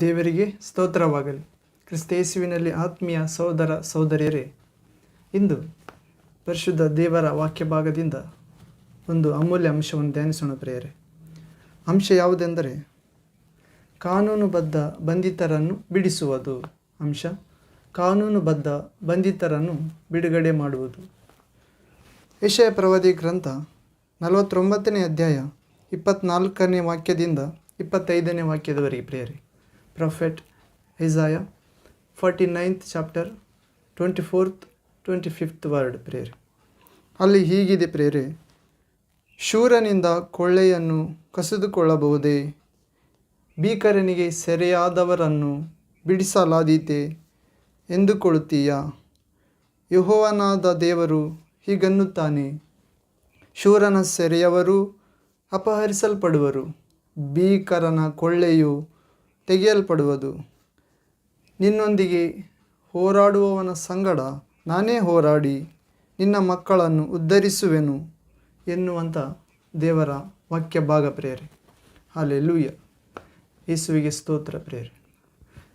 ದೇವರಿಗೆ ಸ್ತೋತ್ರವಾಗಲಿ. ಕ್ರಿಸ್ತೇಸುವಿನಲ್ಲಿ ಆತ್ಮೀಯ ಸಹೋದರ ಸಹೋದರಿಯರೇ, ಇಂದು ಪರಿಶುದ್ಧ ದೇವರ ವಾಕ್ಯ ಭಾಗದಿಂದ ಒಂದು ಅಮೂಲ್ಯ ಅಂಶವನ್ನು ಧ್ಯಾನಿಸೋಣ ಪ್ರಿಯರೇ. ಅಂಶ ಯಾವುದೆಂದರೆ, ಕಾನೂನುಬದ್ಧ ಬಂಧಿತರನ್ನು ಬಿಡಿಸುವುದು. ಅಂಶ, ಕಾನೂನುಬದ್ಧ ಬಂಧಿತರನ್ನು ಬಿಡುಗಡೆ ಮಾಡುವುದು. ವಿಷಯ ಪ್ರವಾದಿ ಗ್ರಂಥ ನಲವತ್ತೊಂಬತ್ತನೇ ಅಧ್ಯಾಯ ಇಪ್ಪತ್ನಾಲ್ಕನೇ ವಾಕ್ಯದಿಂದ ಇಪ್ಪತ್ತೈದನೇ ವಾಕ್ಯದವರೆಗೆ ಪ್ರೇರಿ ninth chapter twenty fourth twenty fifth word ಪ್ರೇರಿ ಅಲ್ಲಿ ಹೀಗಿದೆ ಪ್ರೇರೆ, ಶೂರನಿಂದ ಕೊಳ್ಳೆಯನ್ನು ಕಸಿದುಕೊಳ್ಳಬಹುದೇ? ಭೀಕರನಿಗೆ ಸೆರೆಯಾದವರನ್ನು ಬಿಡಿಸಲಾದೀತೆ ಎಂದುಕೊಳ್ಳುತ್ತೀಯ? ಯಹೋವನಾದ ದೇವರು ಹೀಗನ್ನುತ್ತಾನೆ, ಶೂರನ ಸೆರೆಯವರು ಅಪಹರಿಸಲ್ಪಡುವರು, ಭೀಕರನ ಕೊಳ್ಳೆಯು ತೆಗೆಯಲ್ಪಡುವುದು. ನಿನ್ನೊಂದಿಗೆ ಹೋರಾಡುವವನ ಸಂಗಡ ನಾನೇ ಹೋರಾಡಿ ನಿನ್ನ ಮಕ್ಕಳನ್ನು ಉದ್ಧರಿಸುವೆನು ಎನ್ನುವಂಥ ದೇವರ ವಾಕ್ಯ ಭಾಗ ಪ್ರೇರೆ ಲೂಯ ಯೇಸುವಿಗೆ ಸ್ತೋತ್ರ ಪ್ರೇರೆ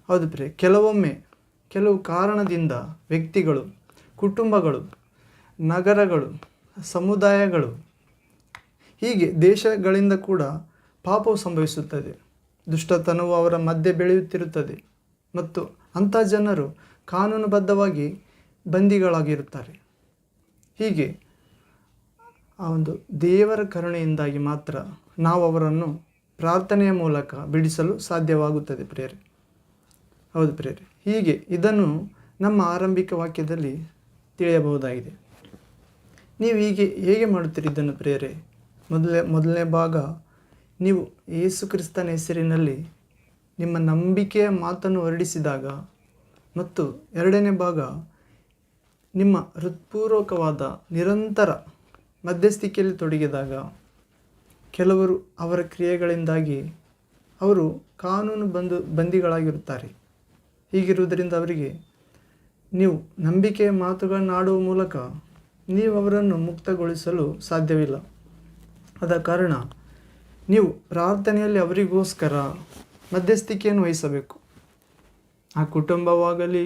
ಹೌದು ಪ್ರೇ ಕೆಲವೊಮ್ಮೆ ಕೆಲವು ಕಾರಣದಿಂದ ವ್ಯಕ್ತಿಗಳು, ಕುಟುಂಬಗಳು, ನಗರಗಳು, ಸಮುದಾಯಗಳು, ಹೀಗೆ ದೇಶಗಳಿಂದ ಕೂಡ ಪಾಪವು ಸಂಭವಿಸುತ್ತದೆ. ದುಷ್ಟತನವು ಅವರ ಮಧ್ಯೆ ಬೆಳೆಯುತ್ತಿರುತ್ತದೆ ಮತ್ತು ಅಂಥ ಜನರು ಕಾನೂನುಬದ್ಧವಾಗಿ ಬಂದಿಗಳಾಗಿರುತ್ತಾರೆ. ಹೀಗೆ ಆ ಒಂದು ದೇವರ ಕರುಣೆಯಿಂದಾಗಿ ಮಾತ್ರ ನಾವು ಅವರನ್ನು ಪ್ರಾರ್ಥನೆಯ ಮೂಲಕ ಬಿಡಿಸಲು ಸಾಧ್ಯವಾಗುತ್ತದೆ ಪ್ರೇರೆ ಹೌದು ಪ್ರೇರೆ ಹೀಗೆ ಇದನ್ನು ನಮ್ಮ ಆರಂಭಿಕ ವಾಕ್ಯದಲ್ಲಿ ತಿಳಿಯಬಹುದಾಗಿದೆ. ನೀವು ಹೀಗೆ ಹೇಗೆ ಮಾಡುತ್ತೀರಿ ಇದನ್ನು ಪ್ರೇರೆ ಮೊದಲೇ, ಮೊದಲನೇ ಭಾಗ ನೀವು ಯೇಸು ಕ್ರಿಸ್ತನ ಹೆಸರಿನಲ್ಲಿ ನಿಮ್ಮ ನಂಬಿಕೆಯ ಮಾತನ್ನು ಹೊರಡಿಸಿದಾಗ ಮತ್ತು ಎರಡನೇ ಭಾಗ, ನಿಮ್ಮ ಹೃತ್ಪೂರ್ವಕವಾದ ನಿರಂತರ ಮಧ್ಯಸ್ಥಿಕೆಯಲ್ಲಿ ತೊಡಗಿದಾಗ ಕೆಲವರು ಅವರ ಕ್ರಿಯೆಗಳಿಂದಾಗಿ ಅವರು ಕಾನೂನು ಬಂದು ಬಂದಿಗಳಾಗಿರುತ್ತಾರೆ. ಹೀಗಿರುವುದರಿಂದ ಅವರಿಗೆ ನೀವು ನಂಬಿಕೆಯ ಮಾತುಗಳನ್ನಾಡುವ ಮೂಲಕ ನೀವು ಅವರನ್ನು ಮುಕ್ತಗೊಳಿಸಲು ಸಾಧ್ಯವಿಲ್ಲ. ಆದ ಕಾರಣ ನೀವು ಪ್ರಾರ್ಥನೆಯಲ್ಲಿ ಅವರಿಗೋಸ್ಕರ ಮಧ್ಯಸ್ಥಿಕೆಯನ್ನು ವಹಿಸಬೇಕು. ಆ ಕುಟುಂಬವಾಗಲಿ,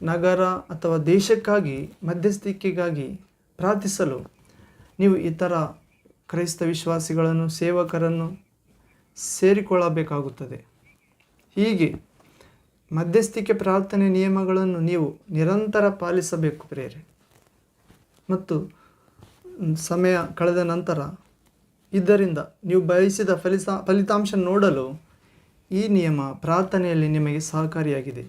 ನಗರ ಅಥವಾ ದೇಶಕ್ಕಾಗಿ ಮಧ್ಯಸ್ಥಿಕೆಗಾಗಿ ಪ್ರಾರ್ಥಿಸಲು ನೀವು ಇತರ ಕ್ರೈಸ್ತ ವಿಶ್ವಾಸಿಗಳನ್ನು, ಸೇವಕರನ್ನು ಸೇರಿಕೊಳ್ಳಬೇಕಾಗುತ್ತದೆ. ಹೀಗೆ ಮಧ್ಯಸ್ಥಿಕೆ ಪ್ರಾರ್ಥನೆ ನಿಯಮಗಳನ್ನು ನೀವು ನಿರಂತರ ಪಾಲಿಸಬೇಕು ಪ್ರೇರೆ ಮತ್ತು ಸಮಯ ಕಳೆದ ನಂತರ ಇದರಿಂದ ನೀವು ಬಯಸಿದ ಫಲಿತಾ ಫಲಿತಾಂಶ ನೋಡಲು ಈ ನಿಯಮ ಪ್ರಾರ್ಥನೆಯಲ್ಲಿ ನಿಮಗೆ ಸಹಕಾರಿಯಾಗಿದೆ.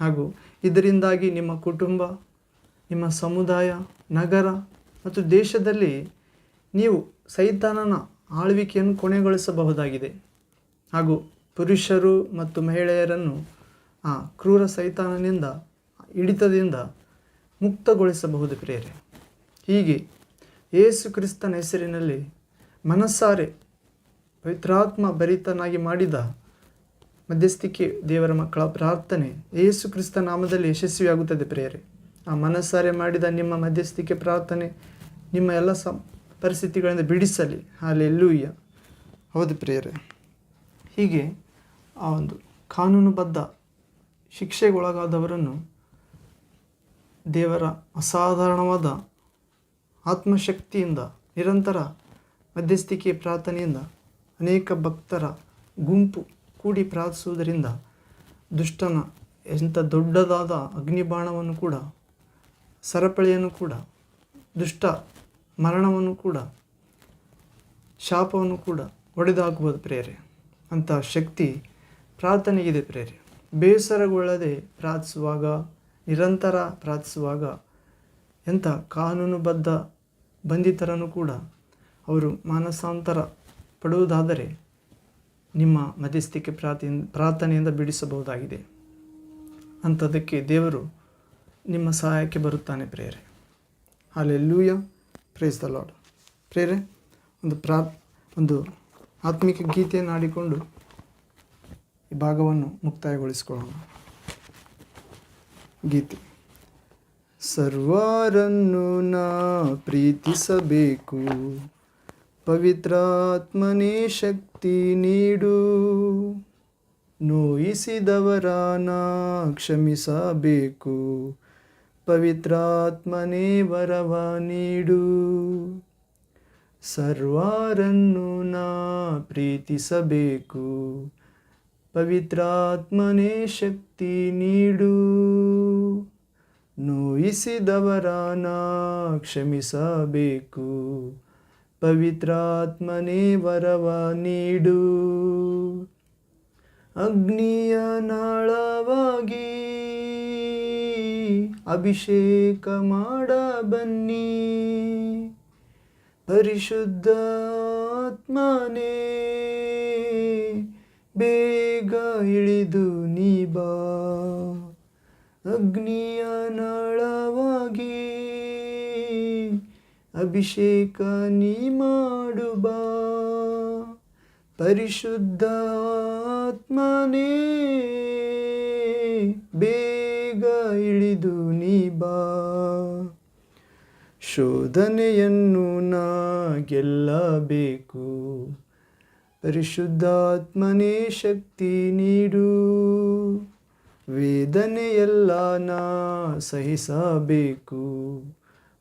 ಹಾಗೂ ಇದರಿಂದಾಗಿ ನಿಮ್ಮ ಕುಟುಂಬ, ನಿಮ್ಮ ಸಮುದಾಯ, ನಗರ ಮತ್ತು ದೇಶದಲ್ಲಿ ನೀವು ಸೈತಾನನ ಆಳ್ವಿಕೆಯನ್ನು ಕೊನೆಗೊಳಿಸಬಹುದಾಗಿದೆ. ಹಾಗೂ ಪುರುಷರು ಮತ್ತು ಮಹಿಳೆಯರನ್ನು ಆ ಕ್ರೂರ ಸೈತಾನನಿಂದ, ಹಿಡಿತದಿಂದ ಮುಕ್ತಗೊಳಿಸಬಹುದು ಪ್ರೇರೆ ಹೀಗೆ ಯೇಸು ಕ್ರಿಸ್ತನ ಹೆಸರಿನಲ್ಲಿ ಮನಸ್ಸಾರೆ ಪವಿತ್ರಾತ್ಮ ಭರಿತನಾಗಿ ಮಾಡಿದ ಮಧ್ಯಸ್ಥಿಕೆ ದೇವರ ಮಕ್ಕಳ ಪ್ರಾರ್ಥನೆ ಯೇಸು ಕ್ರಿಸ್ತ ನಾಮದಲ್ಲಿ ಯಶಸ್ವಿಯಾಗುತ್ತದೆ ಪ್ರೇಯರೆ. ಆ ಮನಸ್ಸಾರೆ ಮಾಡಿದ ನಿಮ್ಮ ಮಧ್ಯಸ್ಥಿಕೆ ಪ್ರಾರ್ಥನೆ ನಿಮ್ಮ ಎಲ್ಲ ಸ ಪರಿಸ್ಥಿತಿಗಳಿಂದ ಬಿಡಿಸಲಿ. ಅಲ್ಲೆಲ್ಲೂಯ್ಯ ಹೌದು ಪ್ರೇಯರೆ. ಹೀಗೆ ಆ ಒಂದು ಕಾನೂನುಬದ್ಧ ಶಿಕ್ಷೆಗೊಳಗಾದವರನ್ನು ದೇವರ ಅಸಾಧಾರಣವಾದ ಆತ್ಮಶಕ್ತಿಯಿಂದ, ನಿರಂತರ ಮಧ್ಯಸ್ಥಿಕೆ ಪ್ರಾರ್ಥನೆಯಿಂದ ಅನೇಕ ಭಕ್ತರ ಗುಂಪು ಕೂಡಿ ಪ್ರಾರ್ಥಿಸುವುದರಿಂದ ದುಷ್ಟನ ಎಂಥ ದೊಡ್ಡದಾದ ಅಗ್ನಿಬಾಣವನ್ನು ಕೂಡ, ಸರಪಳಿಯನ್ನು ಕೂಡ, ದುಷ್ಟ ಮರಣವನ್ನು ಕೂಡ, ಶಾಪವನ್ನು ಕೂಡ ಒಡೆದಾಕುವುದು ಪ್ರೇರೆ. ಅಂಥ ಶಕ್ತಿ ಪ್ರಾರ್ಥನೆಗಿದೆ ಪ್ರೇರೆ. ಬೇಸರಗೊಳ್ಳದೆ ಪ್ರಾರ್ಥಿಸುವಾಗ, ನಿರಂತರ ಪ್ರಾರ್ಥಿಸುವಾಗ ಎಂಥ ಕಾನೂನುಬದ್ಧ ಬಂಧಿತರನ್ನು ಕೂಡ ಅವರು ಮಾನಸಾಂತರ ಪಡುವುದಾದರೆ ನಿಮ್ಮ ಮಧ್ಯಸ್ಥಿಕೆ ಪ್ರಾರ್ಥಿ, ಪ್ರಾರ್ಥನೆಯಿಂದ ಬಿಡಿಸಬಹುದಾಗಿದೆ. ಅಂಥದಕ್ಕೆ ದೇವರು ನಿಮ್ಮ ಸಹಾಯಕ್ಕೆ ಬರುತ್ತಾನೆ ಪ್ರೇರೆ ಅಲ್ಲೆಲ್ಲೂಯ ಪ್ರೇಸ್ ದ ಲಾಡ್ ಪ್ರೇರೆ ಒಂದು ಪ್ರಾ, ಒಂದು ಆತ್ಮಿಕ ಗೀತೆಯನ್ನು ಆಡಿಕೊಂಡು ಈ ಭಾಗವನ್ನು ಮುಕ್ತಾಯಗೊಳಿಸಿಕೊಳ್ಳೋಣ. ಗೀತೆ. ಸರ್ವರನ್ನು ನಾ ಪ್ರೀತಿಸಬೇಕು. ಪವಿತ್ರಾತ್ಮನೇ ಶಕ್ತಿ ನೀಡು. ನೋಯಿಸಿದವರಾನ ಕ್ಷಮಿಸಬೇಕು. ಪವಿತ್ರಾತ್ಮನೇ ವರವ ನೀಡು. ಸರ್ವರನ್ನು ನಾ ಪ್ರೀತಿಸಬೇಕು. ಪವಿತ್ರಾತ್ಮನೇ ಶಕ್ತಿ ನೀಡು. ನೋಯಿಸಿದವರಾನ ಕ್ಷಮಿಸಬೇಕು. ಪವಿತ್ರಾತ್ಮನೇ ವರವ ನೀಡು. ಅಗ್ನಿಯ ನಾಳವಾಗಿ ಅಭಿಷೇಕ ಮಾಡ ಬನ್ನಿ ಪರಿಶುದ್ಧ ಆತ್ಮನೇ ಬೇಗ ಇಳಿದು ನೀ ಬಾ. ಅಗ್ನಿಯ ನಳವಾಗಿ ಅಭಿಷೇಕ ನೀ ಮಾಡು ಬಾ ಪರಿಶುದ್ಧ ಆತ್ಮನೇ, ಬೇಗ ಇಳಿದು ನೀ ಬಾ. ಶೋಧನೆಯನ್ನು ನಾ ಗೆಲ್ಲಬೇಕು ಪರಿಶುದ್ಧಾತ್ಮನೇ ಶಕ್ತಿ ನೀಡು. ವೇದನೆಯೆಲ್ಲ ನಾ ಸಹಿಸಬೇಕು.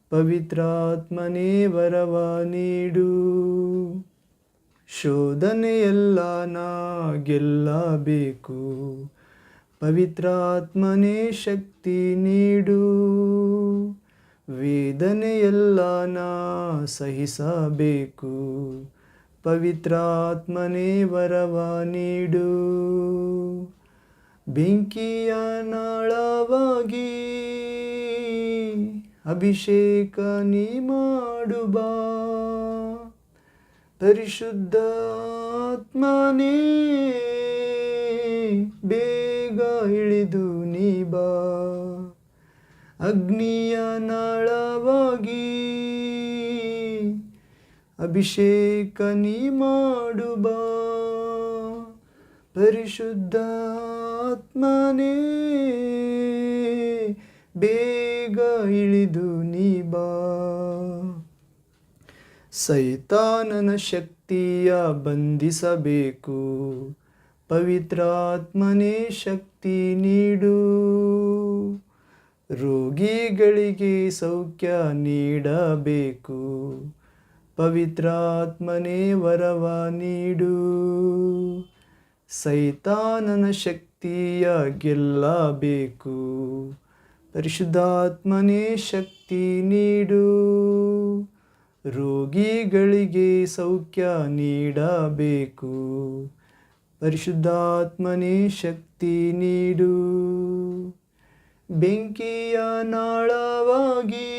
ಪವಿತ್ರಾತ್ಮನೇ ವರವ ನೀಡು. ಶೋಧನೆಯೆಲ್ಲ ನಾ ಗೆಲ್ಲಬೇಕು. ಪವಿತ್ರಾತ್ಮನೇ ಶಕ್ತಿ ನೀಡು. ವೇದನೆಯೆಲ್ಲ ನಾ ಸಹಿಸಬೇಕು. ಪವಿತ್ರಾತ್ಮನೇ ವರವ ನೀಡು. ಬೆಂಕಿಯ ನಾಳವಾಗಿ ಅಭಿಷೇಕ ನೀ ಪರಿಶುದ್ಧ ಆತ್ಮನೇ, ಬೇಗ ಇಳಿದು ನೀ ಬಾ. ಅಗ್ನಿಯ ನಾಳವಾಗಿ ಅಭಿಷೇಕ ನೀ ಮಾಡು ಬಾ ಪರಿಶುದ್ಧ ಆತ್ಮನೇ ಬೇಗ ಇಳಿದು ನೀ ಸೈತಾನನ ಶಕ್ತಿಯ ಬಂಧಿಸಬೇಕು. ಪವಿತ್ರಾತ್ಮನೇ ಶಕ್ತಿ ನೀಡು. ರೋಗಿಗಳಿಗೆ ಸೌಖ್ಯ ನೀಡಬೇಕು. ಪವಿತ್ರಾತ್ಮನೇ ವರವ ನೀಡು. ಸೈತಾನನ ಶಕ್ತಿಯ ಗೆಲ್ಲಬೇಕು ಪರಿಶುದ್ಧಾತ್ಮನೇ ಶಕ್ತಿ ನೀಡು. ರೋಗಿಗಳಿಗೆ ಸೌಖ್ಯ ನೀಡಬೇಕು. ಪರಿಶುದ್ಧಾತ್ಮನೇ ಶಕ್ತಿ ನೀಡು. ಬೆಂಕಿಯ ನಾಳವಾಗಿ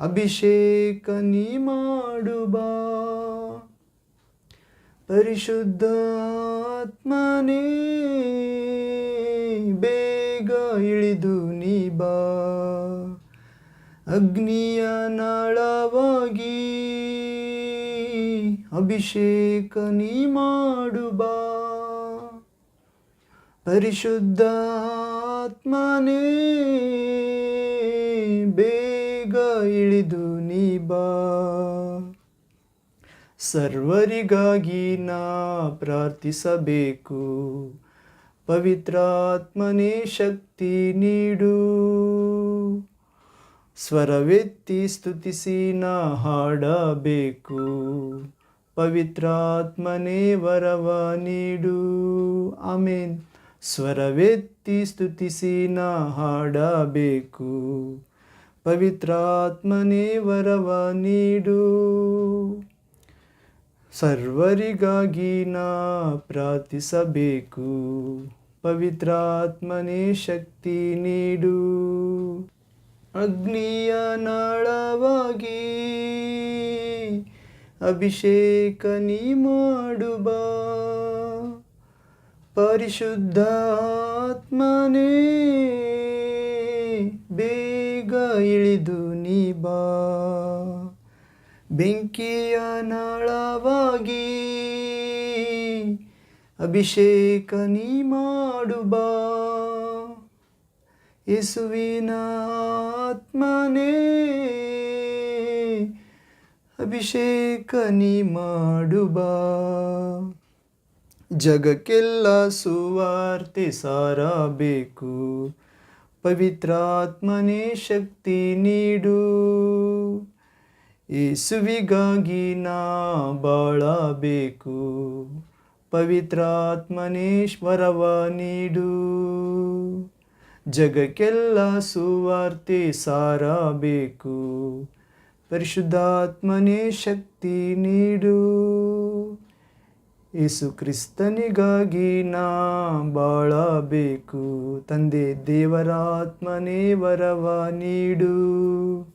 ಅಭಿಷೇಕ ನೀ ಮಾಡು ಬಾ ಪರಿಶುದ್ಧ ಆತ್ಮನೇ, ಬೇಗ ಇಳಿದು ನೀ ಬಾ. ಅಗ್ನಿಯ ನಾಳವಾಗಿ ಅಭಿಷೇಕ ನೀ ಮಾಡು ಬಾ. ಪರಿಶುದ್ಧ ಆತ್ಮನೇ, ಬೇಗ ಇಳಿದು ನೀ ಬಾ. ಸರ್ವರಿಗಾಗಿ ನಾ ಪ್ರಾರ್ಥಿಸಬೇಕು. ಪವಿತ್ರಾತ್ಮನೇ ಶಕ್ತಿ ನೀಡು. ಸ್ವರವೆತ್ತಿ ಸ್ತುತಿಸಿ ನಾ ಹಾಡಬೇಕು. ಪವಿತ್ರಾತ್ಮನೇ ವರವ ನೀಡು. ಆಮೇನ್. ಸ್ವರವೆತ್ತಿ ಸ್ತುತಿಸಿ ನಾ ಹಾಡಬೇಕು. ಪವಿತ್ರಾತ್ಮನೇ ವರವ ನೀಡು. ಸರ್ವರಿಗಾಗಿ ನಾ ಪ್ರಾರ್ಥಿಸಬೇಕು. ಪವಿತ್ರಾತ್ಮನೇ ಶಕ್ತಿ ನೀಡು. ಅಗ್ನಿಯ ನಾಳವಾಗಿ ಅಭಿಷೇಕ ನೀ ಮಾಡು ಬಾ ಪರಿಶುದ್ಧ ಆತ್ಮನೇ ಬೇಗ ಇಳಿದು ನೀ ಬಾ. ಬೆಂಕಿಯ ನಾಳವಾಗಿ ಅಭಿಷೇಕ ನೀ ಮಾಡುಬ ಯೇಸುವಿನ ಆತ್ಮನೇ ಅಭಿಷೇಕ ನೀ ಮಾಡುಬ ಜಗಕ್ಕೆಲ್ಲ ಸುವಾರ್ತೆ ಸಾರಬೇಕು. ಪವಿತ್ರಾತ್ಮನೇ ಶಕ್ತಿ ನೀಡು. ಯೇಸುವಿಗಾಗಿ ನಾ ಬಾಳಬೇಕು, ಪವಿತ್ರಾತ್ಮನೇಶ್ವರವ ನೀಡು. ಜಗಕ್ಕೆಲ್ಲ ಸುವಾರ್ತೆ ಸಾರಬೇಕು, ಪರಿಶುದ್ಧಾತ್ಮನೇ ಶಕ್ತಿ ನೀಡು. ಯೇಸು ಕ್ರಿಸ್ತನಿಗಾಗಿ ನಾ ಬಾಳಬೇಕು, ತಂದೆ ದೇವರಾತ್ಮನೇ ವರವ ನೀಡು.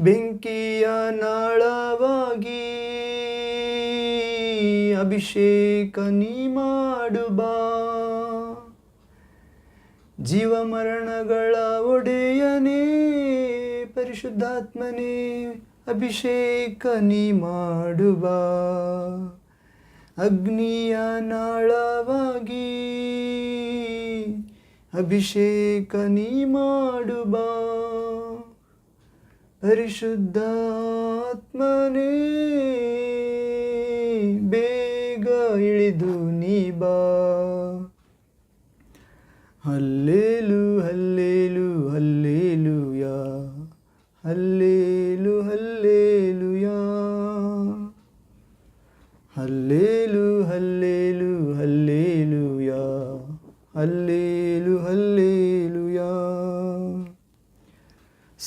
ಬೆಂಕಿಯ ನಾಳವಾಗಿ ಅಭಿಷೇಕ ನೀ ಮಾಡು ಬಾ ಜೀವ ಮರಣಗಳ ಒಡೆಯನೇ ಪರಿಶುದ್ಧಾತ್ಮನೇ ಅಭಿಷೇಕ ನೀ ಅಗ್ನಿಯ ನಾಳವಾಗಿ ಅಭಿಷೇಕ ನೀ ಮಾಡುವ ಪರಿಶುದ್ಧಾತ್ಮನೇ ಬೇಗ ಇಳಿದು ನೀ ಬಾ. ಹಲ್ಲೇಲು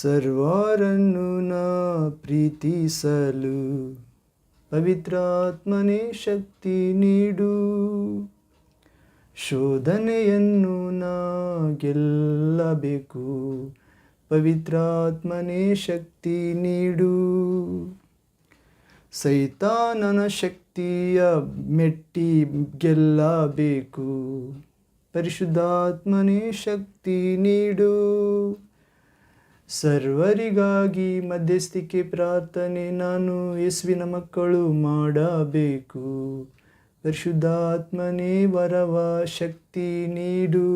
ಸರ್ವರನ್ನು ನಾ ಪ್ರೀತಿಸಲು ಪವಿತ್ರಾತ್ಮನೇ ಶಕ್ತಿ ನೀಡು. ಶೋಧನೆಯನ್ನು ನಾ ಗೆಲ್ಲಬೇಕು, ಪವಿತ್ರಾತ್ಮನೇ ಶಕ್ತಿ ನೀಡು. ಸೈತಾನನ ಶಕ್ತಿಯ ಮೆಟ್ಟಿ ಗೆಲ್ಲಬೇಕು, ಪರಿಶುದ್ಧಾತ್ಮನೇ ಶಕ್ತಿ ನೀಡು. ಸರ್ವರಿಗಾಗಿ ಮಧ್ಯಸ್ಥಿಕೆ ಪ್ರಾರ್ಥನೆ ನಾನು ಯೇಸುವಿನ ಮಕ್ಕಳು ಮಾಡಬೇಕು. ಪರಿಶುದ್ಧಾತ್ಮನೇ ವರವ ಶಕ್ತಿ ನೀಡು.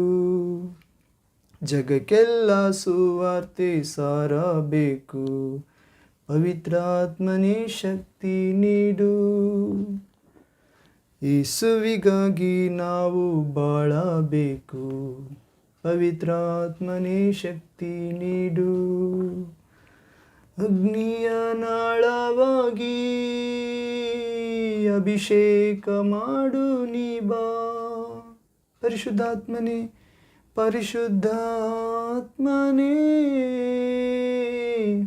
ಜಗಕ್ಕೆಲ್ಲ ಸುವಾರ್ತೆ ಸಾರಬೇಕು. ಪವಿತ್ರಾತ್ಮನೇ ಶಕ್ತಿ ನೀಡು. ಯೇಸುವಿಗಾಗಿ ನಾವು ಬಾಳಬೇಕು. ಪವಿತ್ರಾತ್ಮನೇ ಶಕ್ತಿ ನೀಡು. ಅಗ್ನಿಯ ನಾಳವಾಗಿ ಅಭಿಷೇಕ ಮಾಡು ನೀ ಬಾ. ಪರಿಶುದ್ಧಾತ್ಮನೇ ಪರಿಶುದ್ಧಾತ್ಮನೇ,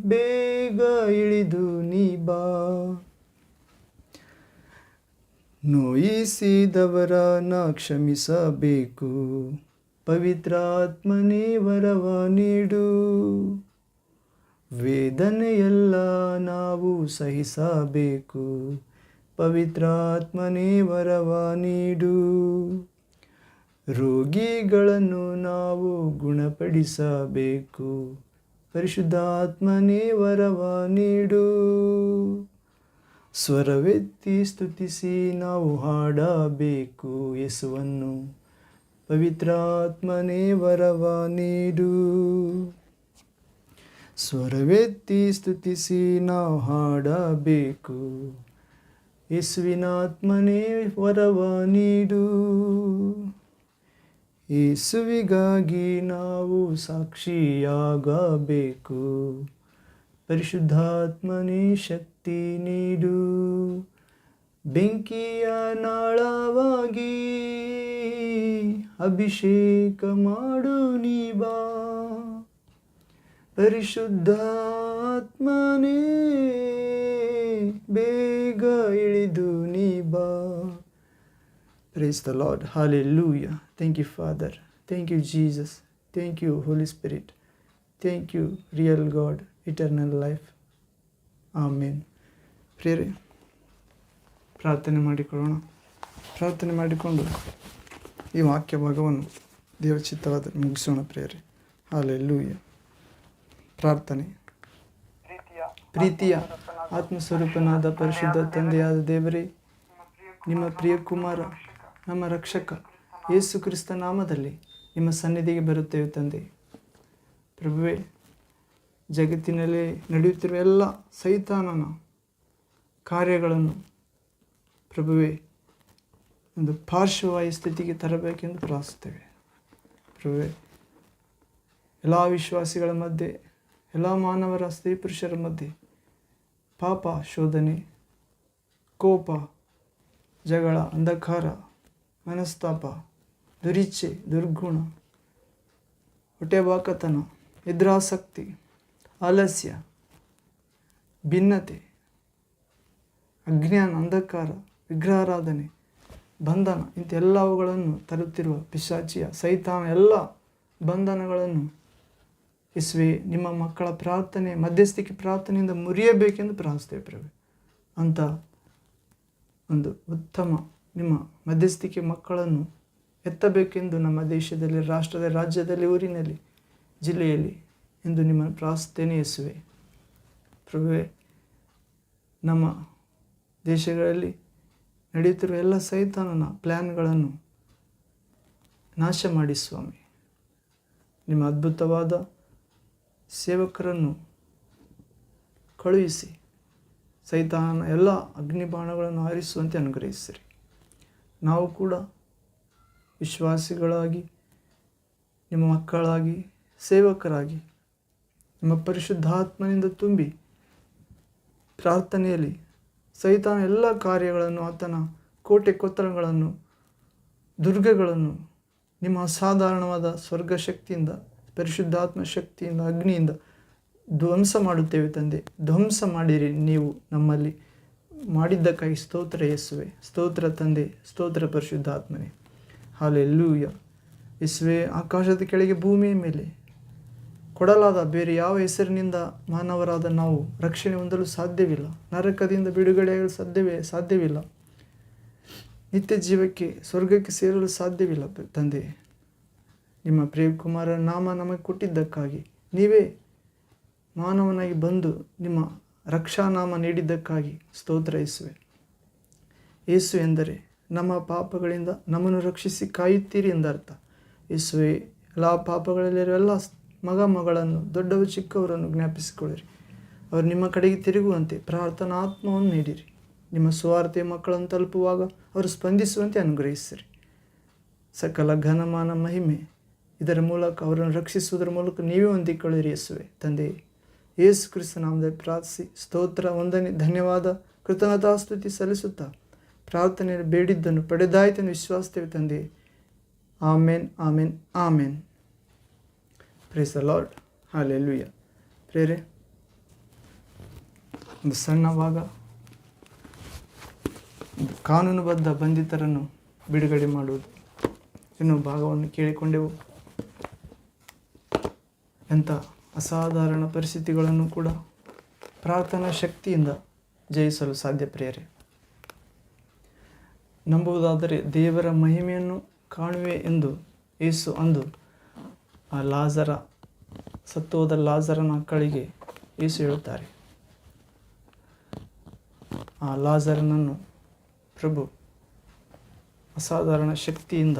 ಬೇಗ ಇಳಿದು ನೀ ಬಾ. ನೋಯಿಸಿದವರನ್ನ ಕ್ಷಮಿಸಬೇಕು. ಪವಿತ್ರಾತ್ಮನೇ ವರವ ನೀಡು. ವೇದನೆಯೆಲ್ಲ ನಾವು ಸಹಿಸಬೇಕು. ಪವಿತ್ರಾತ್ಮನೇ ವರವ ನೀಡು. ರೋಗಿಗಳನ್ನು ನಾವು ಗುಣಪಡಿಸಬೇಕು. ಪರಿಶುದ್ಧಾತ್ಮನೇ ವರವ ನೀಡು. ಸ್ವರವೆತ್ತಿ ಸ್ತುತಿಸಿ ನಾವು ಹಾಡಬೇಕು ಯೇಸುವನ್ನು. ಪವಿತ್ರಾತ್ಮನೇ ವರವ ನೀಡು. ಸ್ವರವೆತ್ತಿ ಸ್ತುತಿಸಿ ನಾವು ಹಾಡಬೇಕು. ಯೇಸುವಿನಾತ್ಮನೇ ವರವ ನೀಡು. ಯೇಸುವಿಗಾಗಿ ನಾವು ಸಾಕ್ಷಿಯಾಗಬೇಕು. ಪರಿಶುದ್ಧಾತ್ಮನೇ ಶಕ್ತಿ ನೀಡು. ಬೆಂಕಿಯ ನಾಳವಾಗಿ ಅಭಿಷೇಕ ಮಾಡು ನೀ ಬಾ ಪರಿಶುದ್ಧಾತ್ಮನೇ ಬೇಗ ಇಳಿದು ನೀ ಬಾ Praise the Lord. Hallelujah. Thank you, Father. Thank you, Jesus. Thank you, Holy Spirit. Thank you, real God, eternal life. Amen. ಪ್ರೇರೆ ಪ್ರಾರ್ಥನೆ ಮಾಡಿಕೊಳ್ಳೋಣ. ಪ್ರಾರ್ಥನೆ ಮಾಡಿಕೊಂಡು ಈ ವಾಕ್ಯ ಭಾಗವನ್ನು ದೇವಚಿತ್ತವಾದ ಮುಗಿಸೋಣ ಪ್ರೇರೆ ಹಾಲೆಲ್ಲೂಯ್ಯ ಪ್ರಾರ್ಥನೆ. ಪ್ರೀತಿಯ ಆತ್ಮಸ್ವರೂಪನಾದ ಪರಿಶುದ್ಧ ತಂದೆಯಾದ ದೇವರೇ ನಿಮ್ಮ ಪ್ರಿಯ ಕುಮಾರ ನಮ್ಮ ರಕ್ಷಕ ಯೇಸು ಕ್ರಿಸ್ತ ನಾಮದಲ್ಲಿ ನಿಮ್ಮ ಸನ್ನಿಧಿಗೆ ಬರುತ್ತೇವೆ ತಂದೆ. ಪ್ರಭುವೇ ಜಗತ್ತಿನಲ್ಲಿ ನಡೆಯುತ್ತಿರುವ ಎಲ್ಲ ಸೈತಾನನ ಕಾರ್ಯಗಳನ್ನು ಪ್ರಭುವೇ, ಒಂದು ಪಾರ್ಶ್ವವಾಯು ಸ್ಥಿತಿಗೆ ತರಬೇಕೆಂದು ಪ್ರಾರ್ಥಿಸ್ತೇವೆ ಪ್ರಭುವೆ, ಎಲ್ಲ ವಿಶ್ವಾಸಿಗಳ ಮಧ್ಯೆ, ಎಲ್ಲ ಮಾನವರ ಸ್ತ್ರೀ ಪುರುಷರ ಮಧ್ಯೆ ಪಾಪ, ಶೋಧನೆ, ಕೋಪ, ಜಗಳ, ಅಂಧಕಾರ, ಮನಸ್ತಾಪ ದುರಿಚ್ಛೆ ದುರ್ಗುಣ, ಹೊಟ್ಟೆಬಾಕತನ, ನಿದ್ರಾಸಕ್ತಿ, ಆಲಸ್ಯ, ಭಿನ್ನತೆ, ಅಜ್ಞಾನ, ಅಂಧಕಾರ ವಿಗ್ರಹಾರಾಧನೆ, ಬಂಧನ, ಇಂಥೆಲ್ಲವುಗಳನ್ನು ತರುತ್ತಿರುವ ಪಿಶಾಚಿಯ, ಸೈತಾನ ಎಲ್ಲ ಬಂಧನಗಳನ್ನು ಇಸ್ವೆ ನಿಮ್ಮ ಮಕ್ಕಳ ಪ್ರಾರ್ಥನೆ, ಮಧ್ಯಸ್ಥಿಕೆ ಪ್ರಾರ್ಥನೆಯಿಂದ ಮುರಿಯಬೇಕೆಂದು ಪ್ರಾರ್ಥಿಸ್ತೇವೆ ಪ್ರಭು. ಅಂತ ಒಂದು ಉತ್ತಮ ನಿಮ್ಮ ಮಧ್ಯಸ್ಥಿಕೆ ಮಕ್ಕಳನ್ನು ಎತ್ತಬೇಕೆಂದು ನಮ್ಮ ದೇಶದಲ್ಲಿ, ರಾಷ್ಟ್ರದ ರಾಜ್ಯದಲ್ಲಿ, ಊರಿನಲ್ಲಿ, ಜಿಲ್ಲೆಯಲ್ಲಿ ಎಂದು ನಿಮ್ಮನ್ನು ಪ್ರಾರ್ಥನೆ ಎಸುವೆ ಪ್ರಭುವೆ, ನಮ್ಮ ದೇಶಗಳಲ್ಲಿ ನಡೆಯುತ್ತಿರುವ ಎಲ್ಲ ಸೈತಾನನ ಪ್ಲ್ಯಾನ್ಗಳನ್ನು ನಾಶ ಮಾಡಿ ಸ್ವಾಮಿ. ನಿಮ್ಮ ಅದ್ಭುತವಾದ ಸೇವಕರನ್ನು ಕಳುಹಿಸಿ ಸೈತಾನನ ಎಲ್ಲ ಅಗ್ನಿಬಾಣಗಳನ್ನು ಆರಿಸುವಂತೆ ಅನುಗ್ರಹಿಸಿರಿ. ನಾವು ಕೂಡ ವಿಶ್ವಾಸಿಗಳಾಗಿ, ನಿಮ್ಮ ಮಕ್ಕಳಾಗಿ, ಸೇವಕರಾಗಿ, ನಿಮ್ಮ ಪರಿಶುದ್ಧಾತ್ಮನಿಂದ ತುಂಬಿ ಪ್ರಾರ್ಥನೆಯಲ್ಲಿ ಸೈತಾನ ಎಲ್ಲ ಕಾರ್ಯಗಳನ್ನು, ಆತನ ಕೋಟೆ ಕೊತ್ತಲಗಳನ್ನು ದುರ್ಗಗಳನ್ನು, ನಿಮ್ಮ ಅಸಾಧಾರಣವಾದ ಸ್ವರ್ಗ ಶಕ್ತಿಯಿಂದ ಪರಿಶುದ್ಧಾತ್ಮ ಶಕ್ತಿಯಿಂದ ಅಗ್ನಿಯಿಂದ ಧ್ವಂಸ ಮಾಡುತ್ತೇವೆ ತಂದೆ. ಧ್ವಂಸ ಮಾಡಿರಿ ನೀವು ನಮ್ಮಲ್ಲಿ. ಮಾಡಿದ್ದಕ್ಕಾಗಿ ಸ್ತೋತ್ರ ಯೇಸುವೆ. ಸ್ತೋತ್ರ ತಂದೆ, ಸ್ತೋತ್ರ ಪರಿಶುದ್ಧಾತ್ಮನೇ. ಹಾಲೆಲ್ಲೂಯ. ಯೇಸುವೆ, ಆಕಾಶದ ಕೆಳಗೆ, ಭೂಮಿಯ ಮೇಲೆ. ಕೊಡಲಾದ ಬೇರೆ ಯಾವ ಹೆಸರಿನಿಂದ ಮಾನವರಾದ ನಾವು ರಕ್ಷಣೆ ಹೊಂದಲು ಸಾಧ್ಯವಿಲ್ಲ? ನರಕದಿಂದ ಬಿಡುಗಡೆಯಾಗಲು ಸಾಧ್ಯವೇ? ಸಾಧ್ಯವಿಲ್ಲ. ನಿತ್ಯ ಜೀವಕ್ಕೆ, ಸ್ವರ್ಗಕ್ಕೆ ಸೇರಲು ಸಾಧ್ಯವಿಲ್ಲ ತಂದೆ. ನಿಮ್ಮ ಪ್ರೇಮಕುಮಾರ ನಾಮ ನಮಗೆ ಕೊಟ್ಟಿದ್ದಕ್ಕಾಗಿ. ನೀವೇ ಮಾನವನಾಗಿ ಬಂದು ನಿಮ್ಮ ರಕ್ಷಾನಾಮ ನೀಡಿದ್ದಕ್ಕಾಗಿ ಸ್ತೋತ್ರ ಯೇಸುವೆ ಯೇಸು ಎಂದರೆ ನಮ್ಮ ಪಾಪಗಳಿಂದ ನಮ್ಮನ್ನು ರಕ್ಷಿಸಿ ಕಾಯುತ್ತೀರಿ ಎಂದರ್ಥ. ಯೇಸುವೆ ಎಲ್ಲ ಪಾಪಗಳಲ್ಲಿರುವ ಎಲ್ಲ ಮಗ ಮಗಳನ್ನು, ದೊಡ್ಡವರು ಚಿಕ್ಕವರನ್ನು ಜ್ಞಾಪಿಸಿಕೊಳ್ಳಿರಿ. ಅವರು ನಿಮ್ಮ ಕಡೆಗೆ ತಿರುಗುವಂತೆ ಪ್ರಾರ್ಥನಾತ್ಮವನ್ನು ನೀಡಿರಿ. ನಿಮ್ಮ ಸ್ವಾರ್ಥೆಯ ಮಕ್ಕಳನ್ನು ತಲುಪುವಾಗ ಅವರು ಸ್ಪಂದಿಸುವಂತೆ ಅನುಗ್ರಹಿಸಿರಿ. ಸಕಲ ಘನಮಾನ ಮಹಿಮೆ ಇದರ ಮೂಲಕ ಅವರನ್ನು ರಕ್ಷಿಸುವುದರ ಮೂಲಕ ನೀವೇ ಹೊಂದಿಕೊಳ್ಳಿರಿ ಯೇಸುವೆ. ತಂದೆ, ಯೇಸು ಕ್ರಿಸ್ತ ನಾಮದಲ್ಲಿ ಪ್ರಾರ್ಥಿಸಿ, ಸ್ತೋತ್ರ, ವಂದನೆ, ಧನ್ಯವಾದ ಕೃತಜ್ಞತಾಸ್ತುತಿ ಸಲ್ಲಿಸುತ್ತಾ ಪ್ರಾರ್ಥನೆಯನ್ನು ಬೇಡಿದ್ದನ್ನು ಪಡೆದಾಯಿತನ್ನು ವಿಶ್ವಾಸಿಸ್ತೇವೆ ತಂದೆ. Amen amen amen. Praise the Lord hallelujah prayer ಒಂದು ಸಣ್ಣ ಭಾಗ. ಕಾನೂನುಬದ್ಧ ಬಂಧಿತರನ್ನು ಬಿಡುಗಡೆ ಮಾಡುವುದು. ಎನ್ನುವ ಭಾಗವನ್ನು ಕೇಳಿಕೊಂಡೆವು. ಎಂಥ ಅಸಾಧಾರಣ ಪರಿಸ್ಥಿತಿಗಳನ್ನು ಕೂಡ ಪ್ರಾರ್ಥನಾ ಶಕ್ತಿಯಿಂದ ಜಯಿಸಲು ಸಾಧ್ಯ ಪ್ರಿಯರೇ. ನಂಬುವುದಾದರೆ ದೇವರ ಮಹಿಮೆಯನ್ನು ಕಾಣುವೆ ಎಂದು ಯೇಸು ಅಂದು ಆ ಲಾಜರ ಸತ್ತೋದ ಲಾಜರನ ಮಕ್ಕಳಿಗೆ ಯೇಸು ಹೇಳುತ್ತಾರೆ. ಆ ಲಾಜರನನ್ನು ಪ್ರಭು ಅಸಾಧಾರಣ ಶಕ್ತಿಯಿಂದ